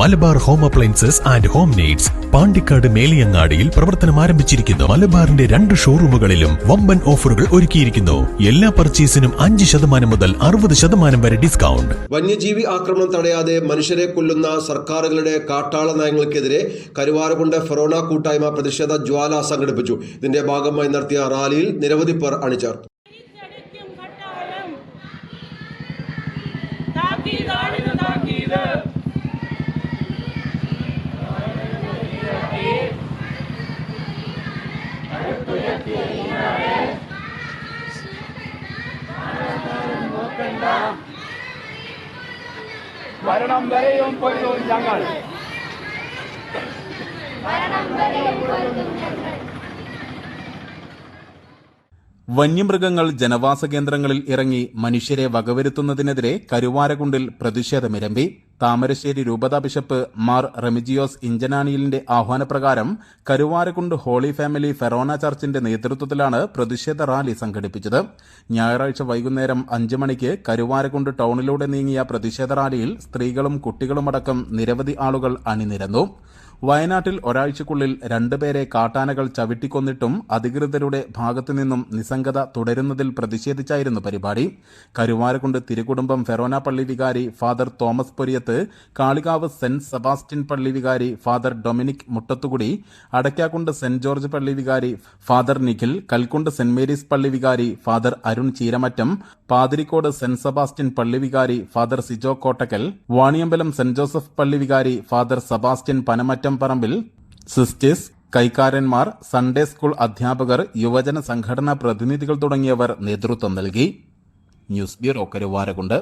Malabar home appliances and home needs Pandikkad മേലിയങ്ങാടിയിൽ പ്രവർത്തനം ആരംഭിച്ചിരിക്കുന്നു. മലബാറിന്റെ രണ്ട് ഷോറൂമുകളിലും വമ്പൻ ഓഫറുകൾ ഒരുക്കിയിരിക്കുന്നു. എല്ലാ പർച്ചേസിനും അഞ്ച് ശതമാനം മുതൽ അറുപത് ശതമാനം വരെ ഡിസ്കൗണ്ട്. വന്യജീവി ആക്രമണം തടയാതെ മനുഷ്യരെ കൊല്ലുന്ന സർക്കാരുകളുടെ കാട്ടാള നയങ്ങൾക്കെതിരെ കരുവാരകുണ്ട് ഫെറോണ കൂട്ടായ്മ പ്രതിഷേധ ജ്വാല സംഘടിപ്പിച്ചു. ഇതിന്റെ ഭാഗമായി നടത്തിയ റാലിയിൽ നിരവധി പേർ അണിചേർത്തു. മരണം വരെയും പൊരുതും ഞങ്ങൾ വന്യമൃഗങ്ങൾ ജനവാസ കേന്ദ്രങ്ങളിൽ ഇറങ്ങി മനുഷ്യരെ വകവരുത്തുന്നതിനെതിരെ കരുവാരകുണ്ടിൽ പ്രതിഷേധമിരമ്പി. താമരശ്ശേരി രൂപതാ ബിഷപ്പ് മാർ റെമിജിയോസ് ഇഞ്ചനാനിയലിന്റെ ആഹ്വാനപ്രകാരം കരുവാരകുണ്ട് ഹോളി ഫാമിലി ഫെറോന ചർച്ചിന്റെ നേതൃത്വത്തിലാണ് പ്രതിഷേധ റാലി സംഘടിപ്പിച്ചത്. ഞായറാഴ്ച വൈകുന്നേരം അഞ്ച് മണിക്ക് കരുവാരകുണ്ട് ടൗണിലൂടെ നീങ്ങിയ പ്രതിഷേധ റാലിയിൽ സ്ത്രീകളും കുട്ടികളുമടക്കം നിരവധി ആളുകൾ അണിനിരന്നു. വയനാട്ടിൽ ഒരാഴ്ചക്കുള്ളിൽ രണ്ടുപേരെ കാട്ടാനകൾ ചവിട്ടിക്കൊന്നിട്ടും അധികൃതരുടെ ഭാഗത്തു നിന്നും നിസ്സംഗത തുടരുന്നതിൽ പ്രതിഷേധിച്ചായിരുന്നു പരിപാടി. കരുവാരക്കുണ്ട് തിരുകുടുംബം ഫെറോന പള്ളി വികാരി father Thomas Poriyath Kalikavu saint Sebastian പള്ളി വികാരി father Dominic Muttathukudy Adakkakundu saint George പള്ളി വികാരി father Nikhil Kalkundu saint Mary's പള്ളി വികാരി father Arun Cheeramattam Pathirikode saint Sebastian പള്ളി വികാരി father Sijo Kottakkal Vaniyambalam saint Joseph പള്ളി വികാരി father Sebastian Panamattam Parambil sisters കൈക്കാരന്മാർ Sunday school അധ്യാപകർ യുവജന സംഘടനാ പ്രതിനിധികൾ തുടങ്ങിയവർ നേതൃത്വം നൽകി. News bureau Karuvarakundu.